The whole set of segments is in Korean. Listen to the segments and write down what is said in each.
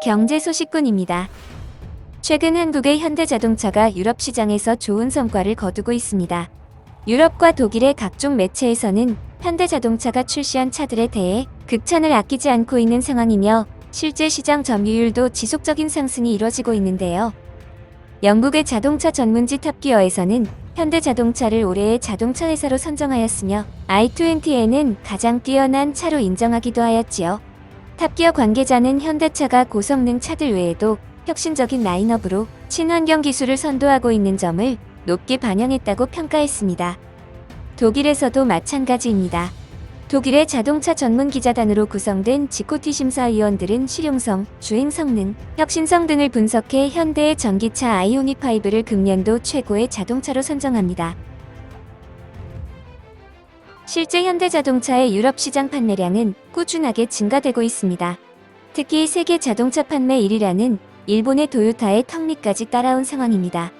경제 소식꾼입니다. 최근 한국의 현대자동차가 유럽 시장에서 좋은 성과를 거두고 있습니다. 유럽과 독일의 각종 매체에서는 현대자동차가 출시한 차들에 대해 극찬을 아끼지 않고 있는 상황이며 실제 시장 점유율도 지속적인 상승이 이뤄지고 있는데요. 영국의 자동차 전문지 탑기어에서는 현대자동차를 올해의 자동차 회사로 선정하였으며 i20에는 가장 뛰어난 차로 인정하기도 하였지요. 탑기어 관계자는 현대차가 고성능 차들 외에도 혁신적인 라인업으로 친환경 기술을 선도하고 있는 점을 높게 반영했다고 평가했습니다. 독일에서도 마찬가지입니다. 독일의 자동차 전문 기자단으로 구성된 지코티 심사위원들은 실용성, 주행 성능, 혁신성 등을 분석해 현대의 전기차 아이오닉5를 금년도 최고의 자동차로 선정합니다. 실제 현대자동차의 유럽 시장 판매량은 꾸준하게 증가되고 있습니다. 특히 세계 자동차 판매 1위라는 일본의 도요타의 턱밑까지 따라온 상황입니다.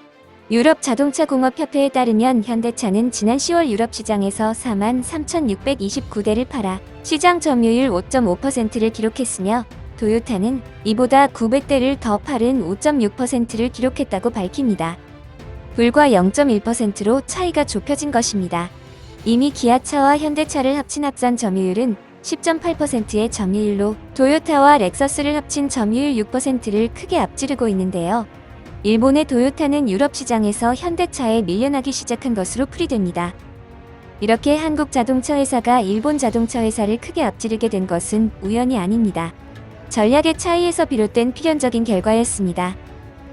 유럽 자동차 공업 협회에 따르면 현대차는 지난 10월 유럽 시장에서 4만 3,629대를 팔아 시장 점유율 5.5%를 기록했으며 도요타는 이보다 900대를 더 팔은 5.6%를 기록했다고 밝힙니다. 불과 0.1%로 차이가 좁혀진 것입니다. 이미 기아차와 현대차를 합친 합산 점유율은 10.8%의 점유율로 도요타와 렉서스를 합친 점유율 6%를 크게 앞지르고 있는데요. 일본의 도요타는 유럽 시장에서 현대차에 밀려나기 시작한 것으로 풀이됩니다. 이렇게 한국 자동차 회사가 일본 자동차 회사를 크게 앞지르게 된 것은 우연이 아닙니다. 전략의 차이에서 비롯된 필연적인 결과였습니다.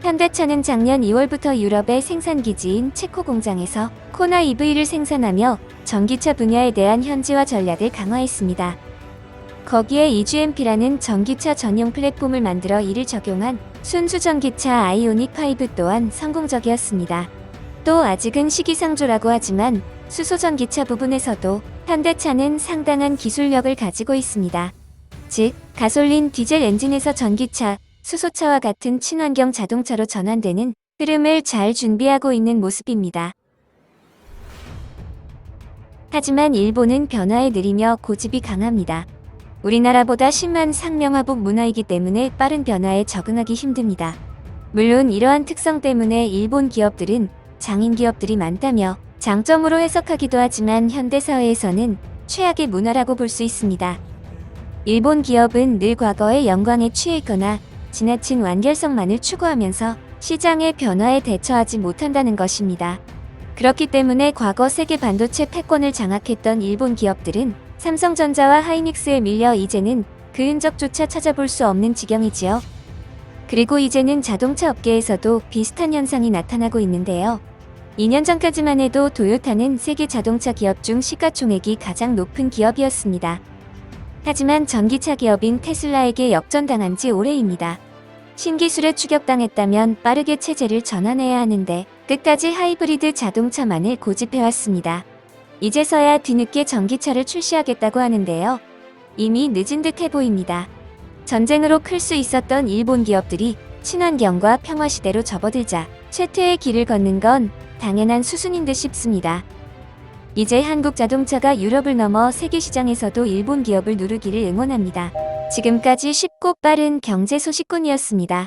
현대차는 작년 2월부터 유럽의 생산 기지인 체코 공장에서 코나 EV를 생산하며 전기차 분야에 대한 현지화 전략을 강화했습니다. 거기에 EGMP라는 전기차 전용 플랫폼을 만들어 이를 적용한 순수 전기차 아이오닉 5 또한 성공적이었습니다. 또 아직은 시기상조라고 하지만 수소 전기차 부분에서도 현대차는 상당한 기술력을 가지고 있습니다. 즉, 가솔린 디젤 엔진에서 전기차, 수소차와 같은 친환경 자동차로 전환되는 흐름을 잘 준비하고 있는 모습입니다. 하지만 일본은 변화에 느리며 고집이 강합니다. 우리나라보다 10만 상명하복 문화이기 때문에 빠른 변화에 적응하기 힘듭니다. 물론 이러한 특성 때문에 일본 기업들은 장인 기업들이 많다며 장점으로 해석하기도 하지만 현대 사회에서는 최악의 문화라고 볼 수 있습니다. 일본 기업은 늘 과거의 영광에 취해 있거나 지나친 완결성만을 추구하면서 시장의 변화에 대처하지 못한다는 것입니다. 그렇기 때문에 과거 세계 반도체 패권을 장악했던 일본 기업들은 삼성전자와 하이닉스에 밀려 이제는 그 흔적조차 찾아볼 수 없는 지경이지요. 그리고 이제는 자동차 업계에서도 비슷한 현상이 나타나고 있는데요. 2년 전까지만 해도 도요타는 세계 자동차 기업 중 시가총액이 가장 높은 기업이었습니다. 하지만 전기차 기업인 테슬라에게 역전당한 지 오래입니다. 신기술에 추격당했다면 빠르게 체제를 전환해야 하는데 끝까지 하이브리드 자동차만을 고집해왔습니다. 이제서야 뒤늦게 전기차를 출시하겠다고 하는데요. 이미 늦은 듯해 보입니다. 전쟁으로 클 수 있었던 일본 기업들이 친환경과 평화 시대로 접어들자 쇠퇴의 길을 걷는 건 당연한 수순인 듯 싶습니다. 이제 한국 자동차가 유럽을 넘어 세계 시장에서도 일본 기업을 누르기를 응원합니다. 지금까지 쉽고 빠른 경제 소식꾼이었습니다.